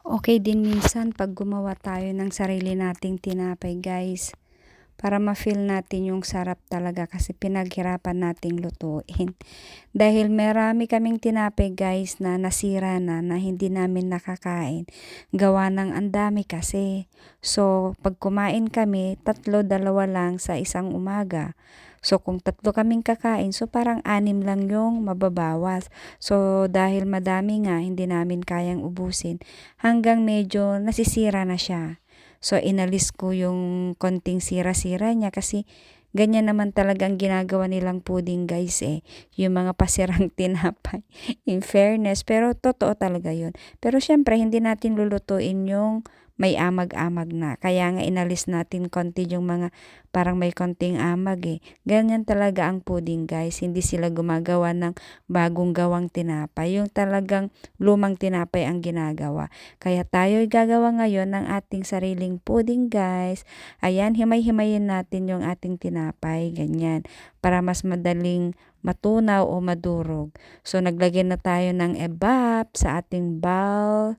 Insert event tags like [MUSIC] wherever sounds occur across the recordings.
Okay din minsan pag gumawa tayo ng sarili nating tinapay guys. Para ma-feel natin yung sarap talaga kasi pinaghirapan nating lutuin. Dahil marami kaming tinapay guys na nasira na na hindi namin nakakain. Gawa ng andami kasi. So pag kumain kami, tatlo, dalawa lang sa isang umaga. So, kung tatlo kaming kakain, so parang anim lang yung mababawas. So, dahil madami nga, hindi namin kayang ubusin, hanggang medyo nasisira na siya. So, inalis ko yung konting sira-sira niya kasi ganyan naman talaga ang ginagawa nilang pudding guys eh. Yung mga pasirang [LAUGHS] tinapay. In fairness, pero totoo talaga yun. Pero syempre, hindi natin lulutuin yung may amag-amag na. Kaya nga inalis natin konti yung mga parang may konting amag eh. Ganyan talaga ang pudding guys. Hindi sila gumagawa ng bagong gawang tinapay. Yung talagang lumang tinapay ang ginagawa. Kaya tayo gagawa ngayon ng ating sariling pudding guys. Ayan, himay-himayin natin yung ating tinapay. Ganyan. Para mas madaling matunaw o madurog. So, naglagay na tayo ng ebap sa ating bowl.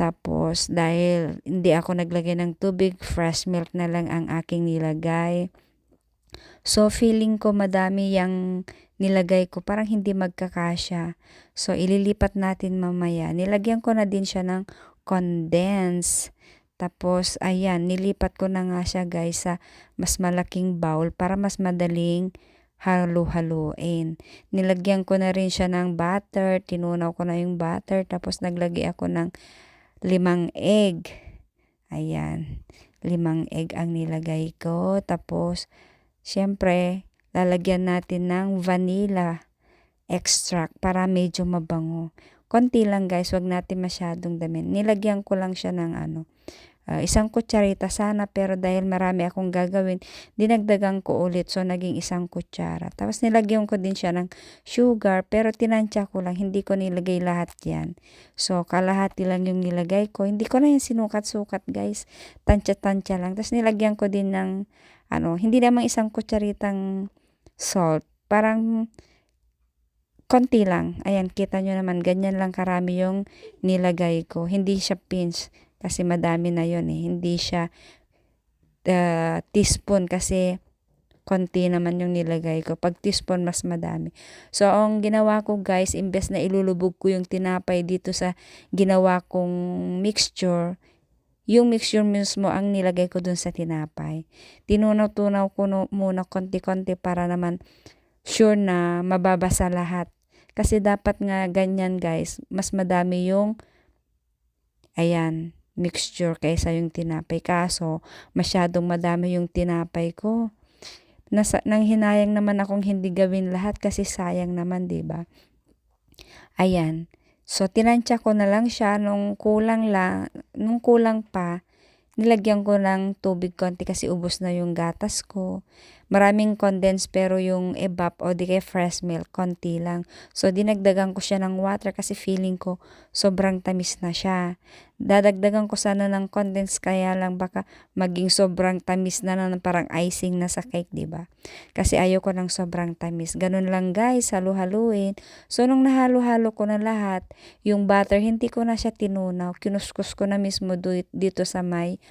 Tapos, dahil hindi ako naglagay ng tubig, fresh milk na lang ang aking nilagay. So, feeling ko madami yung nilagay ko. Parang hindi magkakasya. So, ililipat natin mamaya. Nilagyan ko na din siya ng condense. Tapos, ayan, nilipat ko na nga siya guys sa mas malaking bowl para mas madaling halu-haluin. Nilagyan ko na rin siya ng butter. Tinunaw ko na yung butter. Tapos, naglagay ako ng limang egg. Ayan, limang egg ang nilagay ko. Tapos, syempre, lalagyan natin ng vanilla extract para medyo mabango. Konti lang guys, wag natin masyadong damin. Nilagyan ko lang siya ng ano, uh, isang kutsarita sana pero dahil marami akong gagawin, dinagdagan ko ulit so naging isang kutsara. Tapos nilagyan ko din siya ng sugar pero tinansya ko lang, hindi ko nilagay lahat yan. So kalahati lang yung nilagay ko. Hindi ko na yung sinukat-sukat guys. Tansya-tansya lang. Tapos nilagyan ko din ng ano, hindi namang isang kutsaritang salt. Parang konti lang. Ayan, kita nyo naman, ganyan lang karami yung nilagay ko. Hindi siya pinch kasi madami na yon eh. Hindi siya uh, teaspoon kasi konti naman yung nilagay ko. Pag teaspoon, mas madami. So, ang ginawa ko guys, imbes na ilulubog ko yung tinapay dito sa ginawa kong mixture, yung mixture mismo ang nilagay ko dun sa tinapay. Tinunaw-tunaw ko no, muna konti-konti para naman sure na mababasa lahat. Kasi dapat nga ganyan guys, mas madami yung, ayan, mixture kaysa yung tinapay. Kaso, masyadong madami yung tinapay ko. Nasa, nang hinayang naman akong hindi gawin lahat kasi sayang naman, ba diba? Ayan. So, tinansya ko na lang siya nung kulang lang, nung kulang pa, nilagyan ko ng tubig konti kasi ubos na yung gatas ko maraming condense pero yung evap o di kaya fresh milk, konti lang. So, dinagdagan ko siya ng water kasi feeling ko sobrang tamis na siya. Dadagdagan ko sana ng condense kaya lang baka maging sobrang tamis na na parang icing na sa cake, di ba? Kasi ayoko ng sobrang tamis. Ganun lang guys, halu-haluin. So, nung nahalo-halo ko na lahat, yung butter, hindi ko na siya tinunaw. Kinuskus ko na mismo dito sa may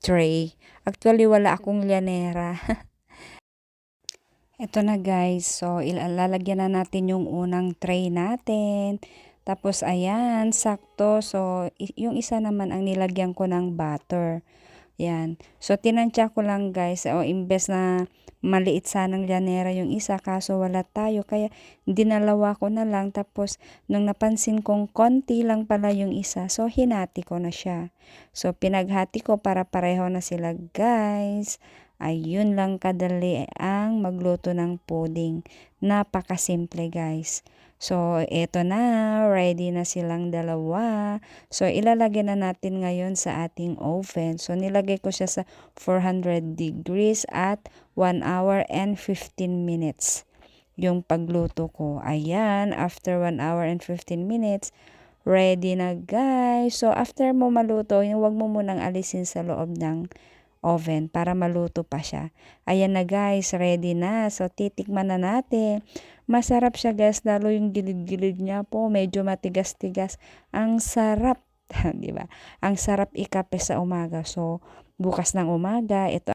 tray. Actually, wala akong lianera. Ito [LAUGHS] na guys, so ilalagyan na natin yung unang tray natin. Tapos ayan, sakto. So yung isa naman ang nilagyan ko ng butter. Yan. So tinansya ko lang guys, o imbes na maliit sanang llanera yung isa kaso wala tayo kaya dinalawa ko na lang tapos nung napansin kong konti lang pala yung isa so hinati ko na siya. So pinaghati ko para pareho na sila guys. Ayun lang kadali ang magluto ng pudding. Napakasimple guys. So, eto na. Ready na silang dalawa. So, ilalagay na natin ngayon sa ating oven. So, nilagay ko siya sa 400 degrees at 1 hour and 15 minutes yung pagluto ko. Ayan, after 1 hour and 15 minutes, ready na guys. So, after mo maluto, huwag mo munang alisin sa loob ng oven para maluto pa siya. Ayan na guys, ready na. So, titikman na natin. Masarap siya guys, lalo yung gilid-gilid niya po. Medyo matigas-tigas. Ang sarap [LAUGHS] 'di ba? Ang sarap ikape sa umaga. So, bukas ng umaga, ito